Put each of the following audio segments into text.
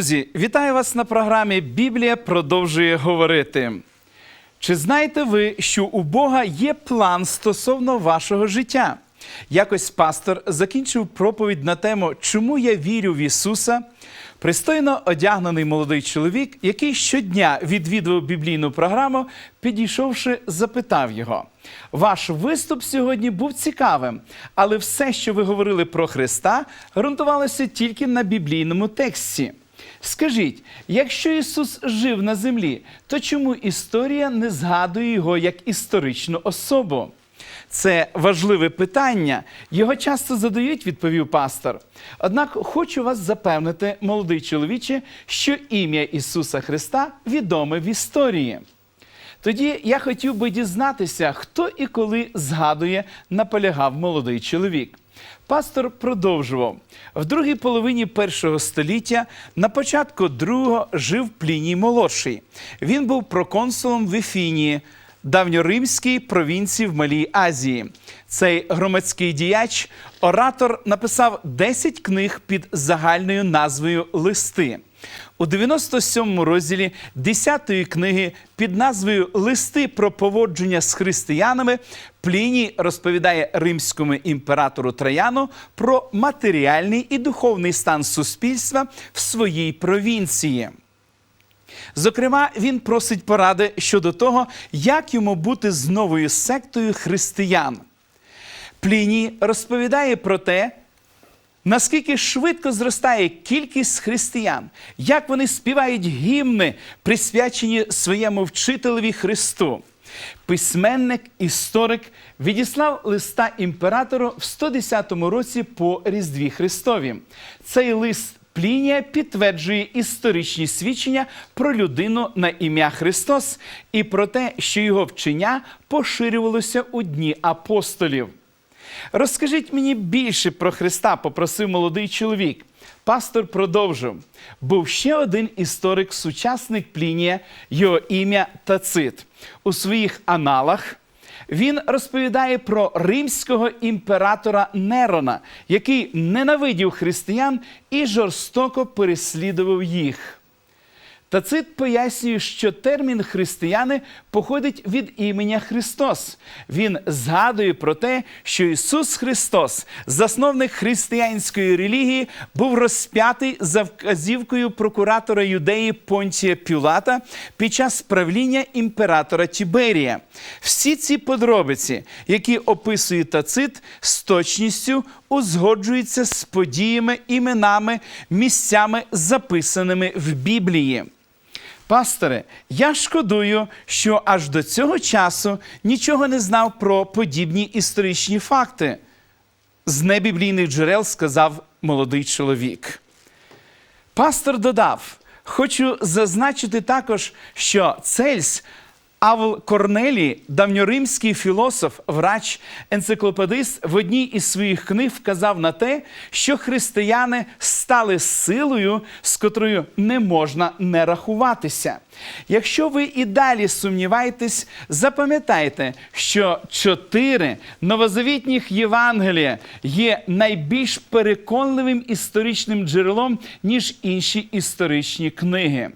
Друзі, вітаю вас на програмі Біблія продовжує говорити. Чи знаєте ви, що у Бога є план стосовно вашого життя? Якось пастор закінчив проповідь на тему Чому я вірю в Ісуса? Пристойно одягнений молодий чоловік, який щодня відвідував біблійну програму, підійшовши, запитав його: Ваш виступ сьогодні був цікавим, але все, що ви говорили про Христа, ґрунтувалося тільки на біблійному тексті. Скажіть, якщо Ісус жив на землі, то чому історія не згадує його як історичну особу? Це важливе питання. Його часто задають, відповів пастор. Однак хочу вас запевнити, молодий чоловіче, що ім'я Ісуса Христа відоме в історії. Тоді я хотів би дізнатися, хто і коли згадує, наполягав молодий чоловік. Пастор продовжував в другій половині першого століття, на початку другого жив Пліній молодший. Він був проконсулом в Ефінії, давньоримській провінції в Малій Азії. Цей громадський діяч, оратор, написав 10 книг під загальною назвою Листи. У 97 розділі 10 книги під назвою Листи про поводження з християнами Пліній розповідає римському імператору Трояну про матеріальний і духовний стан суспільства в своїй провінції. Зокрема, він просить поради щодо того, як йому бути з новою сектою християн. Пліній розповідає про те, наскільки швидко зростає кількість християн, як вони співають гімни, присвячені своєму вчителеві Христу. Письменник, історик відіслав листа імператору в 110 році по Різдві Христові. Цей лист Плінія підтверджує історичні свідчення про людину на ім'я Христос і про те, що його вчення поширювалося у дні апостолів. Розкажіть мені більше про Христа, попросив молодий чоловік. Пастор продовжив. Був ще один історик, сучасник Плінія, його ім'я Тацит. У своїх аналах він розповідає про римського імператора Нерона, який ненавидів християн і жорстоко переслідував їх. Тацит пояснює, що термін християни походить від імення Христос. Він згадує про те, що Ісус Христос, засновник християнської релігії, був розп'ятий за вказівкою прокуратора юдеї Понтія Пілата під час правління імператора Тіберія. Всі ці подробиці, які описує Тацит, з точністю узгоджуються з подіями, іменами, місцями, записаними в Біблії. Пасторе, я шкодую, що аж до цього часу нічого не знав про подібні історичні факти. З небіблійних джерел сказав молодий чоловік. Пастор додав: хочу зазначити також, що Цельс Авл Корнелій, давньоримський філософ, врач, енциклопедист, в одній із своїх книг вказав на те, що християни стали силою, з котрою не можна не рахуватися. Якщо ви і далі сумніваєтесь, запам'ятайте, що чотири новозавітніх Євангелія є найбільш переконливим історичним джерелом, ніж інші історичні книги.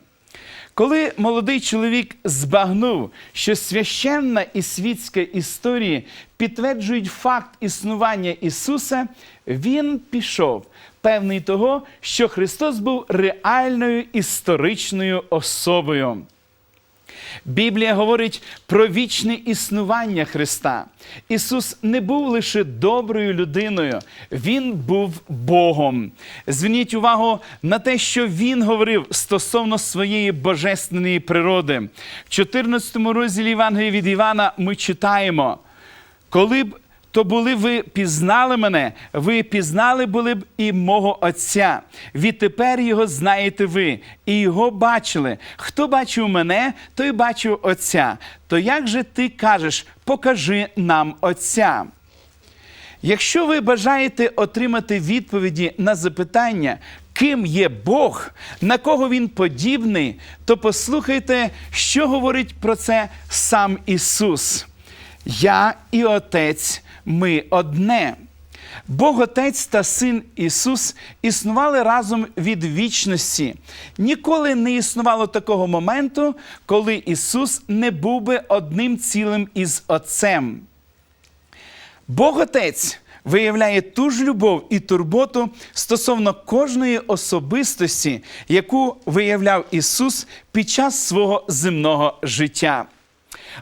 Коли молодий чоловік збагнув, що священна і світська історії підтверджують факт існування Ісуса, він пішов, певний того, що Христос був реальною історичною особою. Біблія говорить про вічне існування Христа. Ісус не був лише доброю людиною, Він був Богом. Зверніть увагу на те, що Він говорив стосовно своєї божественної природи. В 14 розділі Івангелії від Івана ми читаємо, коли б то були ви пізнали мене, ви пізнали були б і мого Отця. Відтепер його знаєте ви, і його бачили. Хто бачив мене, той бачив Отця. То як же ти кажеш, покажи нам Отця? Якщо ви бажаєте отримати відповіді на запитання, ким є Бог, на кого він подібний, то послухайте, що говорить про це сам Ісус. Я і Отець, ми одне. Бог Отець та Син Ісус існували разом від вічності. Ніколи не існувало такого моменту, коли Ісус не був би одним цілим із Отцем. Бог Отець виявляє ту ж любов і турботу стосовно кожної особистості, яку виявляв Ісус під час свого земного життя.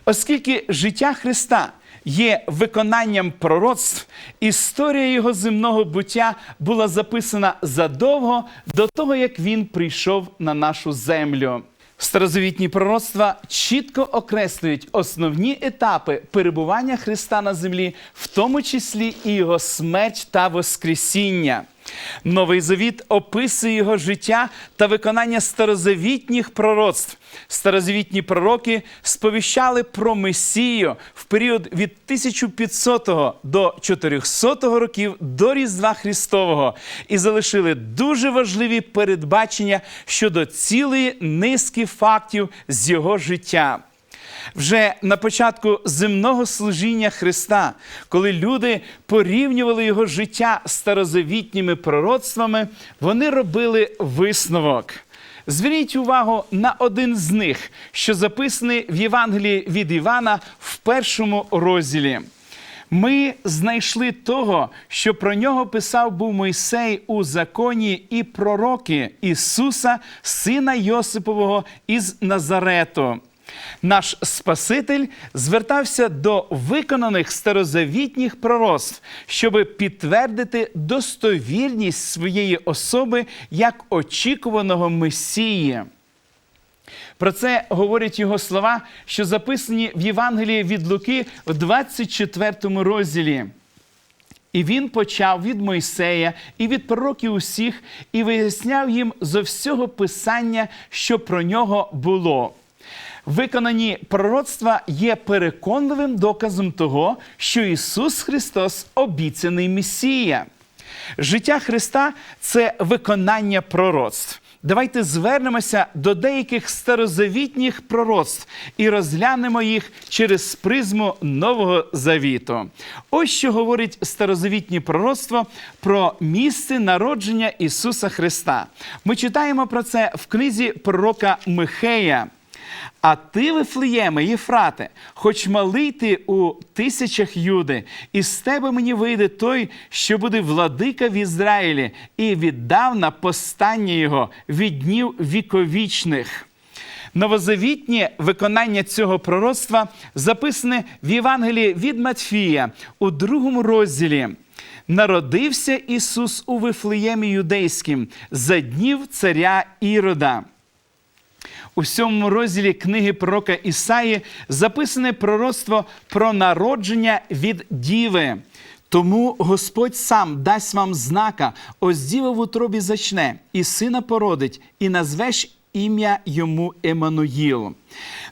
Оскільки життя Христа є виконанням пророцтв, історія його земного буття була записана задовго до того, як він прийшов на нашу землю. Старозавітні пророцтва чітко окреслюють основні етапи перебування Христа на землі, в тому числі і його смерть та Воскресіння. Новий Завіт описує його життя та виконання старозавітніх пророцтв. Старозавітні пророки сповіщали про Месію в період від 1500 до 400 років до Різдва Христового і залишили дуже важливі передбачення щодо цілої низки фактів з його життя. Вже на початку земного служіння Христа, коли люди порівнювали його життя з старозавітніми пророцтвами, вони робили висновок. Зверніть увагу на один з них, що записаний в Євангелії від Івана в першому розділі. Ми знайшли того, що про нього писав був Мойсей у законі і пророки Ісуса, сина Йосипового із Назарету. Наш Спаситель звертався до виконаних старозавітніх пророцтв, щоб підтвердити достовірність своєї особи як очікуваного Месії. Про це говорять його слова, що записані в Євангелії від Луки в 24 розділі. І він почав від Мойсея і від пророків усіх, і виясняв їм зо всього писання, що про нього було. Виконані пророцтва є переконливим доказом того, що Ісус Христос обіцяний Месія. Життя Христа це виконання пророцтв. Давайте звернемося до деяких старозавітніх пророцтв і розглянемо їх через призму Нового Завіту. Ось що говорить старозавітнє пророцтво про місце народження Ісуса Христа. Ми читаємо про це в книзі пророка Михея. А ти, Вифлеєме, Єфрате, хоч малий ти у тисячах юди, і з тебе мені вийде той, що буде владика в Ізраїлі, і віддавна постання його від днів віковічних. Новозавітнє виконання цього пророцтва записане в Євангелії від Матфія у другому розділі. Народився Ісус у Вифлеємі юдейським за днів царя Ірода. У сьомому розділі книги пророка Ісаї записане пророцтво про народження від діви. Тому Господь сам дасть вам знака, ось діва в утробі зачне, і сина породить, і назвеш ім'я йому Еммануїл.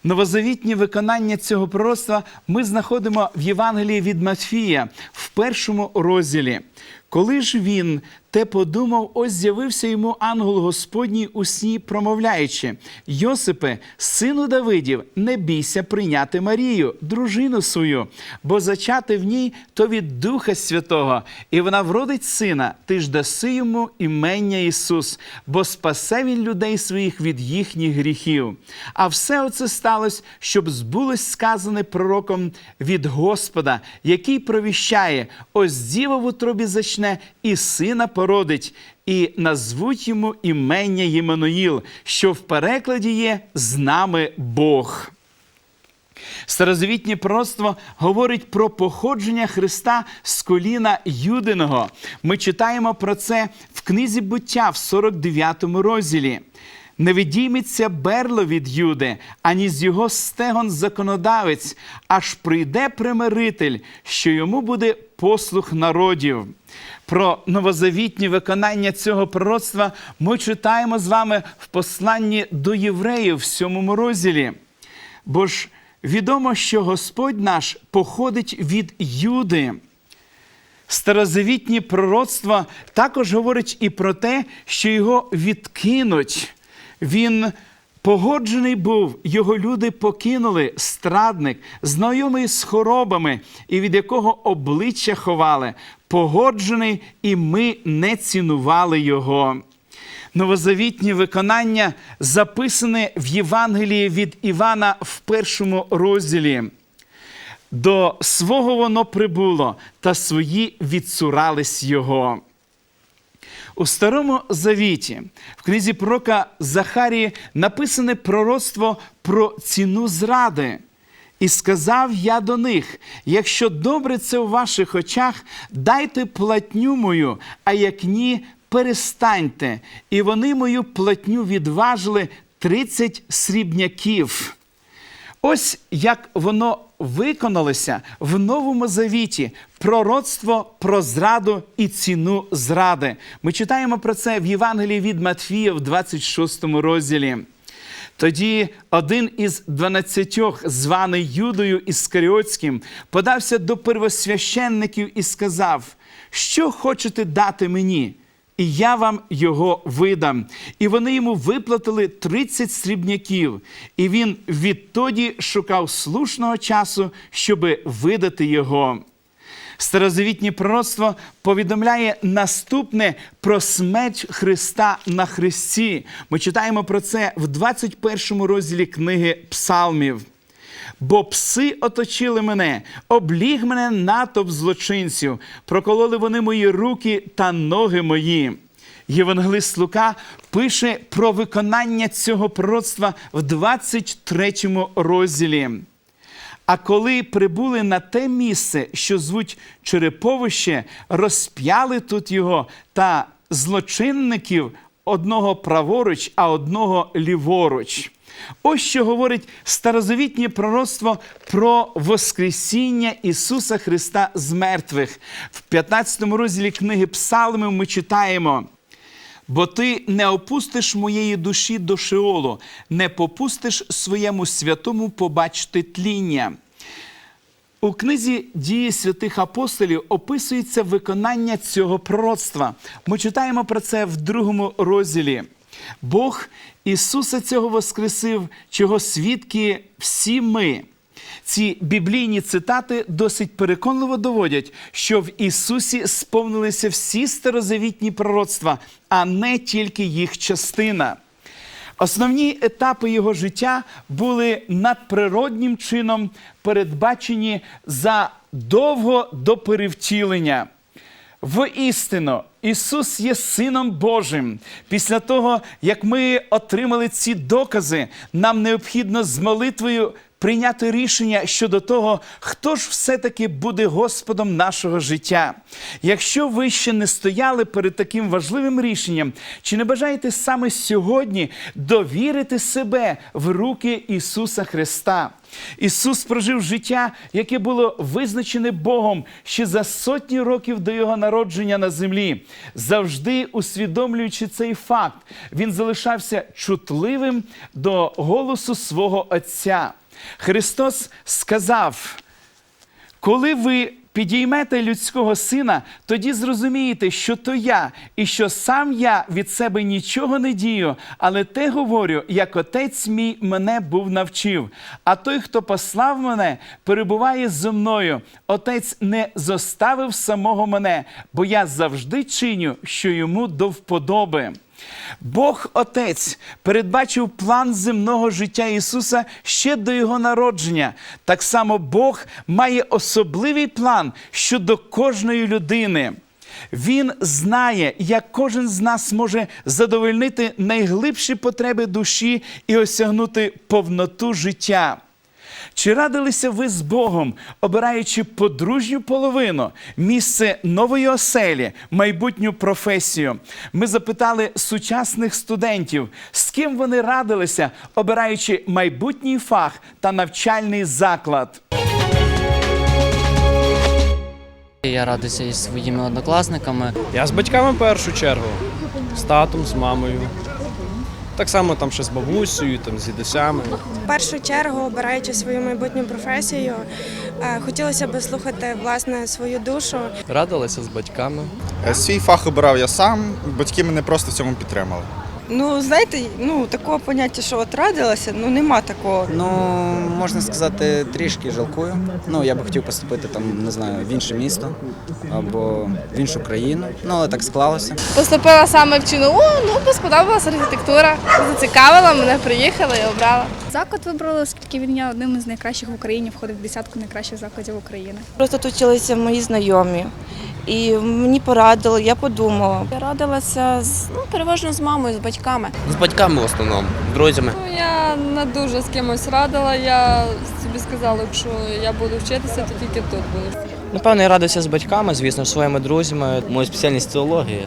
Новозавітнє виконання цього пророцтва ми знаходимо в Євангелії від Матфія в першому розділі. Коли ж він те подумав, ось з'явився йому ангел Господній у сні, промовляючи: Йосипе, сину Давидів, не бійся прийняти Марію, дружину свою, бо зачати в ній то від Духа Святого, і вона вродить сина, ти ж даси йому імення Ісус, бо спасе він людей своїх від їхніх гріхів. А все оце сталося, щоб збулось сказане пророком від Господа, який провіщає: ось діва в утробі зачне, і сина породить, і назвуть йому імення Ємануїл, що в перекладі є з нами Бог. Старозавітнє пророцтво говорить про походження Христа з коліна Юдиного. Ми читаємо про це в книзі буття в 49 розділі. Не відійметься берло від Юди, ані з його стегон законодавець, аж прийде примиритель, що йому буде послух народів. Про новозавітні виконання цього пророцтва ми читаємо з вами в посланні до євреїв в сьомому розділі. Бо ж відомо, що Господь наш походить від Юди. Старозавітні пророцтва також говорять і про те, що його відкинуть. Він погоджений був, його люди покинули страдник, знайомий з хворобами, і від якого обличчя ховали. Погоджений, і ми не цінували його. Новозавітні виконання записане в Євангелії від Івана в першому розділі. До свого воно прибуло, та свої відсурались його. У Старому Завіті, в книзі пророка Захарії, написане пророцтво про ціну зради. І сказав я до них: якщо добре це у ваших очах, дайте платню мою, а як ні, перестаньте. І вони мою платню відважили 30 срібняків. Ось як воно виконалося в Новому Завіті пророцтво про зраду і ціну зради. Ми читаємо про це в Євангелії від Матфія в 26 розділі. Тоді один із дванадцятьох, званий Юдою Іскаріотським, подався до первосвященників і сказав: Що хочете дати мені? і я вам його видам. І вони йому виплатили 30 срібняків, і він відтоді шукав слушного часу, щоби видати його. Старозавітнє пророцтво повідомляє наступне про смерть Христа на Христі. Ми читаємо про це в 21 розділі книги Псалмів. Бо пси оточили мене, обліг мене натовп злочинців, прокололи вони мої руки та ноги мої. Євангелист Лука пише про виконання цього пророцтва в 23 розділі. А коли прибули на те місце, що звуть Череповище, розп'яли тут його та злочинників одного праворуч, а одного ліворуч. Ось що говорить старозавітнє пророцтво про Воскресіння Ісуса Христа з мертвих. В 15 розділі книги Псалмів ми читаємо. Бо ти не опустиш моєї душі до Шеолу, не попустиш своєму святому побачити тління. У книзі дії святих апостолів описується виконання цього пророцтва. Ми читаємо про це в другому розділі. Бог Ісуса цього воскресив, чого свідки всі ми. Ці біблійні цитати досить переконливо доводять, що в Ісусі сповнилися всі старозавітні пророцтва, а не тільки їх частина. Основні етапи його життя були надприроднім чином передбачені задовго до перевтілення. Воістину, Ісус є Сином Божим. Після того, як ми отримали ці докази, нам необхідно з молитвою прийняти рішення щодо того, хто ж все-таки буде Господом нашого життя. Якщо ви ще не стояли перед таким важливим рішенням, чи не бажаєте саме сьогодні довірити себе в руки Ісуса Христа? Ісус прожив життя, яке було визначене Богом ще за сотні років до Його народження на землі. Завжди усвідомлюючи цей факт, Він залишався чутливим до голосу свого Отця. Христос сказав: коли ви підіймете людського сина, тоді зрозумієте, що то я, і що сам я від себе нічого не дію, але те говорю, як отець мій мене був навчив. А той, хто послав мене, перебуває зо мною. Отець не зоставив самого мене, бо я завжди чиню, що йому до вподоби. Бог Отець передбачив план земного життя Ісуса ще до Його народження. Так само Бог має особливий план щодо кожної людини. Він знає, як кожен з нас може задовольнити найглибші потреби душі і осягнути повноту життя. Чи радилися ви з Богом, обираючи подружню половину, місце нової оселі, майбутню професію? Ми запитали сучасних студентів, з ким вони радилися, обираючи майбутній фах та навчальний заклад. Я радуюся із своїми однокласниками. Я з батьками в першу чергу, з татом, з мамою. Так само там ще з бабусею, там, з дідусями. В першу чергу, обираючи свою майбутню професію, е, хотілося б слухати власне свою душу. Радилася з батьками. Е, Свій фах обирав я сам, батьки мене просто в цьому підтримали. Ну, знаєте, ну такого поняття, що от радилася, ну нема такого. Ну, можна сказати, трішки жалкую. Ну, я би хотів поступити там, не знаю, в інше місто або в іншу країну. Ну, але так склалося. Поступила саме в ЧНУ, ну бо сподобалася архітектура, зацікавила, мене приїхала і обрала. Заклад вибрали, оскільки він є одним із найкращих в Україні, входить в десятку найкращих закладів України. Просто тут вчилися мої знайомі. І мені порадили, я подумала. Я радилася з ну, переважно з мамою, з батьками. З батьками в основному, друзями. Ну, я не дуже з кимось радила. Я собі сказала, якщо я буду вчитися, то тільки тут буду. Напевно, я радився з батьками, звісно, своїми друзями. Моя спеціальність теологія.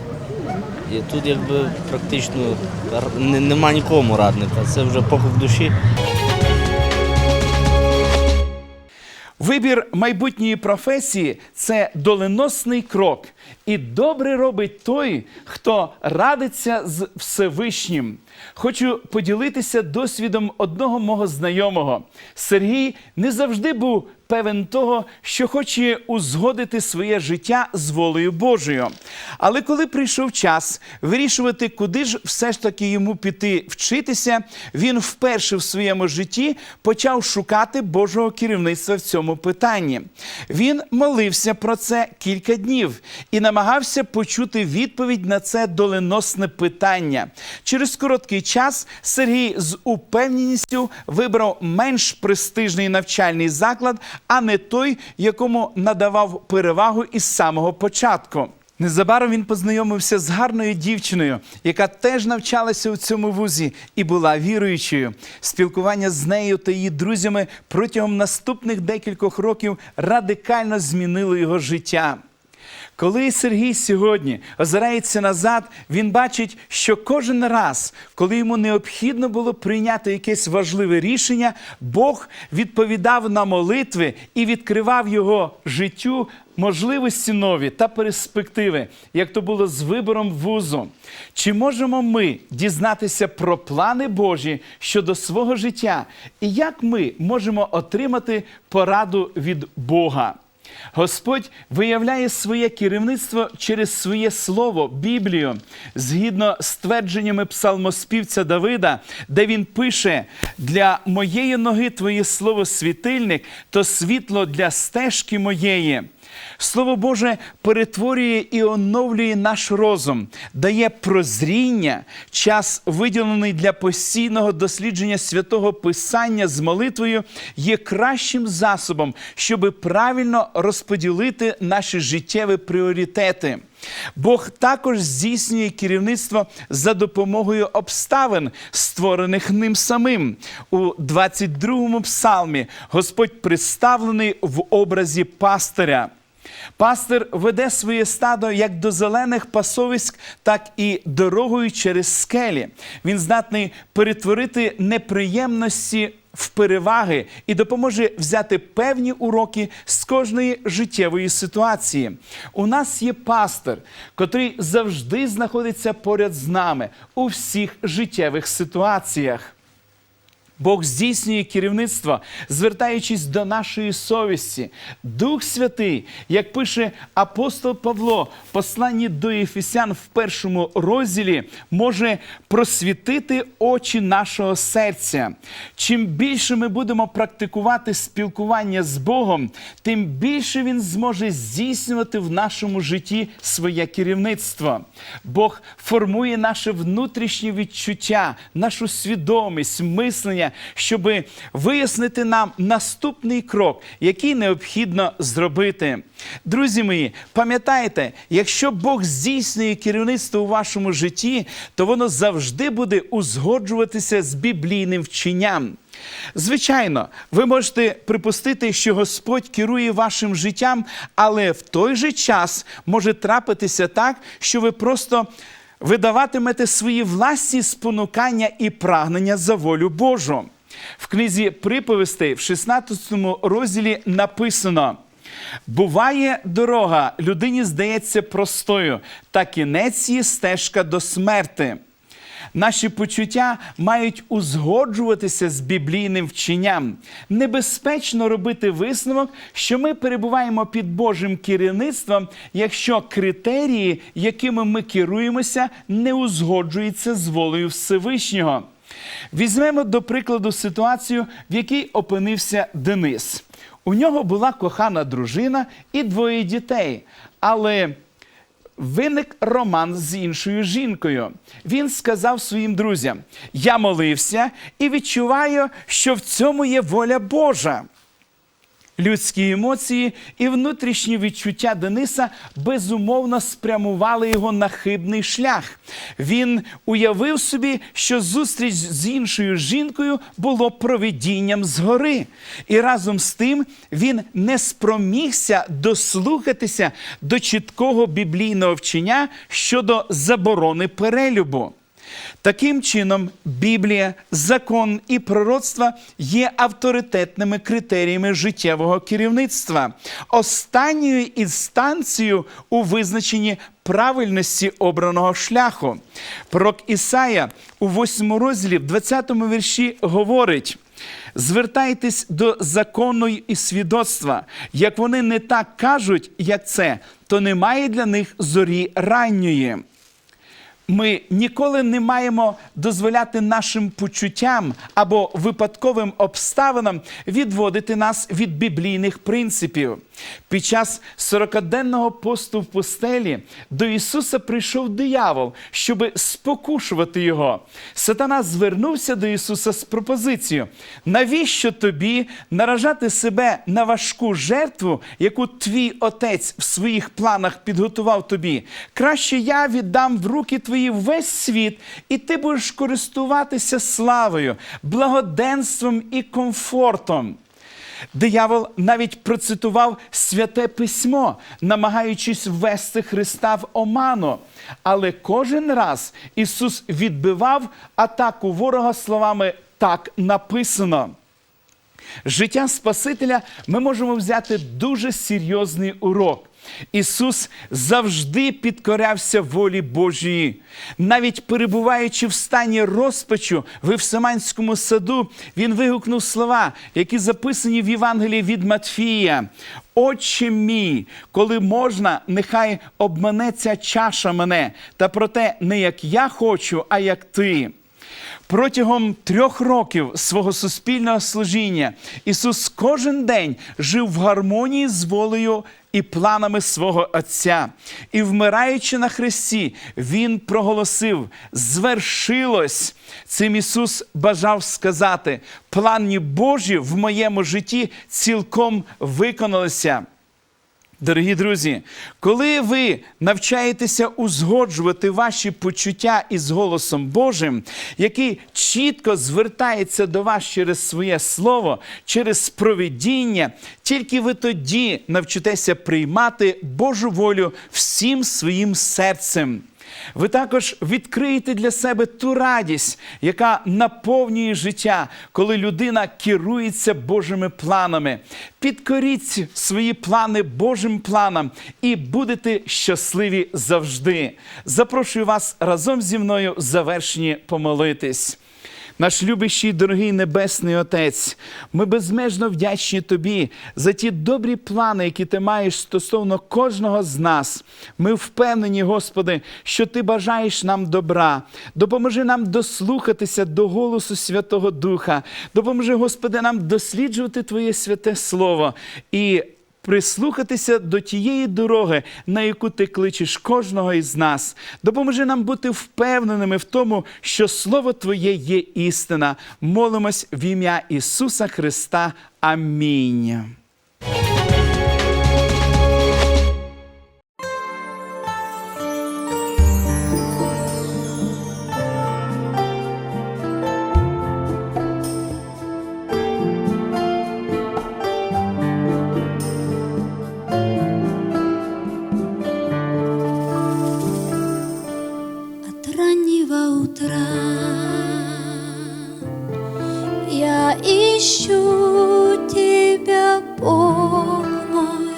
І тут якби практично нема нікому радника. Це вже похуй душі. Вибір майбутньої професії це доленосний крок. І добре робить той, хто радиться з Всевишнім. Хочу поділитися досвідом одного мого знайомого. Сергій не завжди був певен того, що хоче узгодити своє життя з волею Божою. Але коли прийшов час вирішувати, куди ж все ж таки йому піти вчитися, він вперше в своєму житті почав шукати Божого керівництва в цьому питанні. Він молився про це кілька днів і намагався почути відповідь на це доленосне питання. Через короткий час Сергій з упевненістю вибрав менш престижний навчальний заклад, а не той, якому надавав перевагу із самого початку. Незабаром він познайомився з гарною дівчиною, яка теж навчалася у цьому вузі і була віруючою. Спілкування з нею та її друзями протягом наступних декількох років радикально змінило його життя. Коли Сергій сьогодні озирається назад, він бачить, що кожен раз, коли йому необхідно було прийняти якесь важливе рішення, Бог відповідав на молитви і відкривав його життю можливості нові та перспективи, як то було з вибором вузу. Чи можемо ми дізнатися про плани Божі щодо свого життя і як ми можемо отримати пораду від Бога? Господь виявляє своє керівництво через своє слово, Біблію, згідно з твердженнями псалмоспівця Давида, де він пише: для моєї ноги твоє слово світильник, то світло для стежки моєї. Слово Боже перетворює і оновлює наш розум, дає прозріння, час, виділений для постійного дослідження святого Писання з молитвою, є кращим засобом, щоб правильно розподілити наші життєві пріоритети. Бог також здійснює керівництво за допомогою обставин, створених ним самим. У 22-му псалмі Господь представлений в образі пастиря. Пастир веде своє стадо як до зелених пасовиськ, так і дорогою через скелі. Він здатний перетворити неприємності в переваги і допоможе взяти певні уроки з кожної життєвої ситуації. У нас є пастир, котрий завжди знаходиться поряд з нами у всіх життєвих ситуаціях. Бог здійснює керівництво, звертаючись до нашої совісті. Дух Святий, як пише апостол Павло, посланні до Єфесян в першому розділі, може просвітити очі нашого серця. Чим більше ми будемо практикувати спілкування з Богом, тим більше Він зможе здійснювати в нашому житті своє керівництво. Бог формує наше внутрішнє відчуття, нашу свідомість, мислення, щоб вияснити нам наступний крок, який необхідно зробити. Друзі мої, пам'ятайте, якщо Бог здійснює керівництво у вашому житті, то воно завжди буде узгоджуватися з біблійним вченням. Звичайно, ви можете припустити, що Господь керує вашим життям, але в той же час може трапитися так, що ви просто видаватимете свої власні спонукання і прагнення за волю Божу. В книзі приповістей в 16 розділі написано. Буває дорога, людині здається простою, та кінець її стежка до смерти. Наші почуття мають узгоджуватися з біблійним вченням. Небезпечно робити висновок, що ми перебуваємо під Божим керівництвом, якщо критерії, якими ми керуємося, не узгоджуються з волею Всевишнього. Візьмемо до прикладу ситуацію, в якій опинився Денис. У нього була кохана дружина і двоє дітей, але виник роман з іншою жінкою. Він сказав своїм друзям: Я молився і відчуваю, що в цьому є воля Божа. Людські емоції і внутрішні відчуття Дениса безумовно спрямували його на хибний шлях. Він уявив собі, що зустріч з іншою жінкою було провидінням згори. І разом з тим він не спромігся дослухатися до чіткого біблійного вчення щодо заборони перелюбу. Таким чином, Біблія, закон і пророцтво є авторитетними критеріями життєвого керівництва, останньою інстанцією у визначенні правильності обраного шляху. Пророк Ісая у 8 розділі, в 20 вірші говорить. Звертайтесь до закону і свідоцтва. Як вони не так кажуть, як це, то немає для них зорі ранньої. Ми ніколи не маємо дозволяти нашим почуттям або випадковим обставинам відводити нас від біблійних принципів. Під час 40-денного посту в пустелі до Ісуса прийшов диявол, щоб спокушувати його. Сатана звернувся до Ісуса з пропозицією: навіщо тобі наражати себе на важку жертву, яку твій отець в своїх планах підготував тобі? Краще я віддам в руки твої весь світ, і ти будеш користуватися славою, благоденством і комфортом. Диявол навіть процитував святе письмо, намагаючись ввести Христа в оману. Але кожен раз Ісус відбивав атаку ворога словами так написано. Життя Спасителя ми можемо взяти дуже серйозний урок. Ісус завжди підкорявся волі Божої. Навіть перебуваючи в стані розпачу в Івсиманському саду, він вигукнув слова, які записані в Євангелії від Матфія. Отче мій, коли можна, нехай обмане ця чаша мене, та проте не як я хочу, а як ти. Протягом трьох років свого суспільного служіння Ісус кожен день жив в гармонії з волею і планами свого Отця. І, вмираючи на хресті, Він проголосив: звершилось. Цим Ісус бажав сказати: плані Божі в моєму житті цілком виконалися. Дорогі друзі, коли ви навчаєтеся узгоджувати ваші почуття із голосом Божим, який чітко звертається до вас через своє слово, через провидіння, тільки ви тоді навчитеся приймати Божу волю всім своїм серцем. Ви також відкриєте для себе ту радість, яка наповнює життя, коли людина керується Божими планами. Підкоріть свої плани Божим планам і будете щасливі завжди. Запрошую вас разом зі мною в завершенні помолитись. Наш любящий, дорогий Небесний Отець, ми безмежно вдячні Тобі за ті добрі плани, які ти маєш стосовно кожного з нас. Ми впевнені, Господи, що Ти бажаєш нам добра. Допоможи нам дослухатися до голосу Святого Духа. Допоможи, Господи, нам досліджувати Твоє святе Слово і прислухатися до тієї дороги, на яку ти кличеш кожного із нас. Допоможи нам бути впевненими в тому, що Слово Твоє є істина. Молимось в ім'я Ісуса Христа. Амінь. Ищу тебя, Бог мой,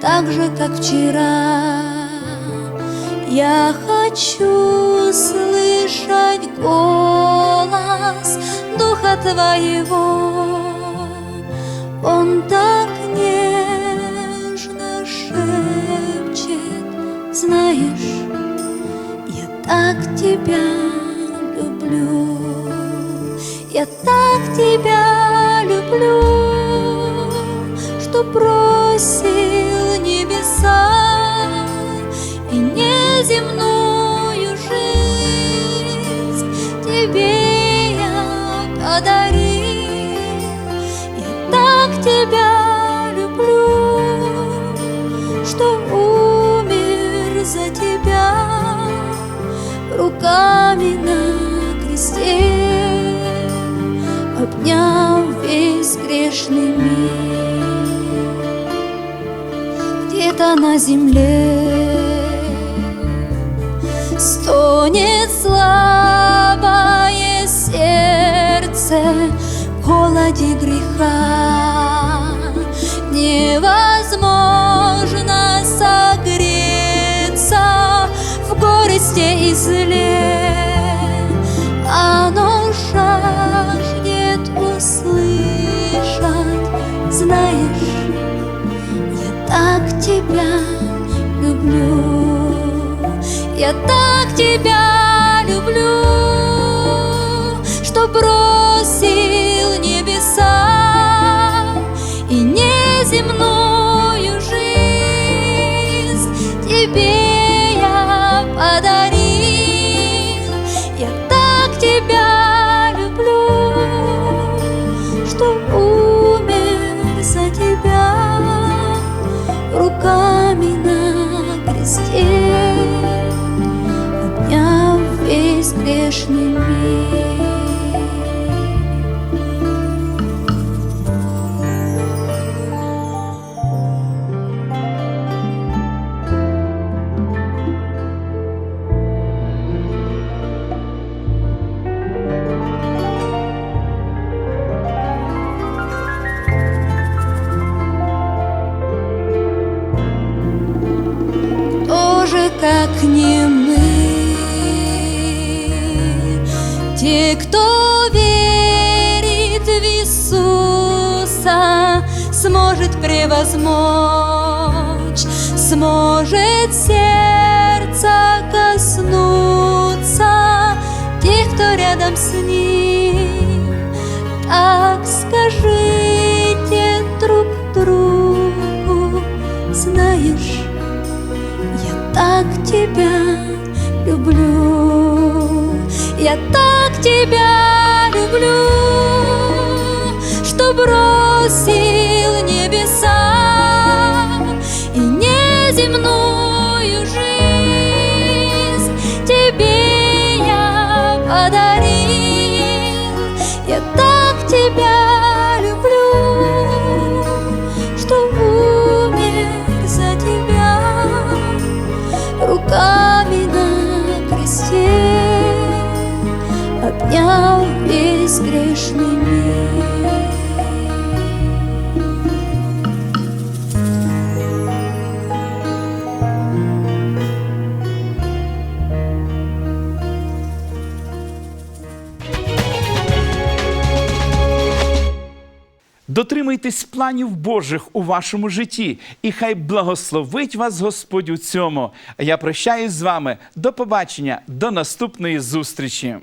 так же, как вчера. Я хочу слышать голос Духа Твоего. Он так нежно шепчет, знаешь, я так тебя люблю, я так тебя люблю, что бросил небеса и неземную жизнь тебе я подарил. Я так тебя весь грешный мир. Где-то на земле стонет слабое сердце в холоде греха. Невозможно согреться в горести и зле. Тебя люблю, что бросил небеса и неземную жизнь. Тебе Те, кто верит в Иисуса, сможет превозмочь, сможет сердца коснуться тех, кто рядом с ним. Так скажите друг другу, знаешь, я так тебя люблю, я так тебя люблю, что бросил весь мир. Дотримуйтесь планів Божих у вашому житті, і хай благословить вас Господь у цьому. Я прощаюсь з вами. До побачення, до наступної зустрічі.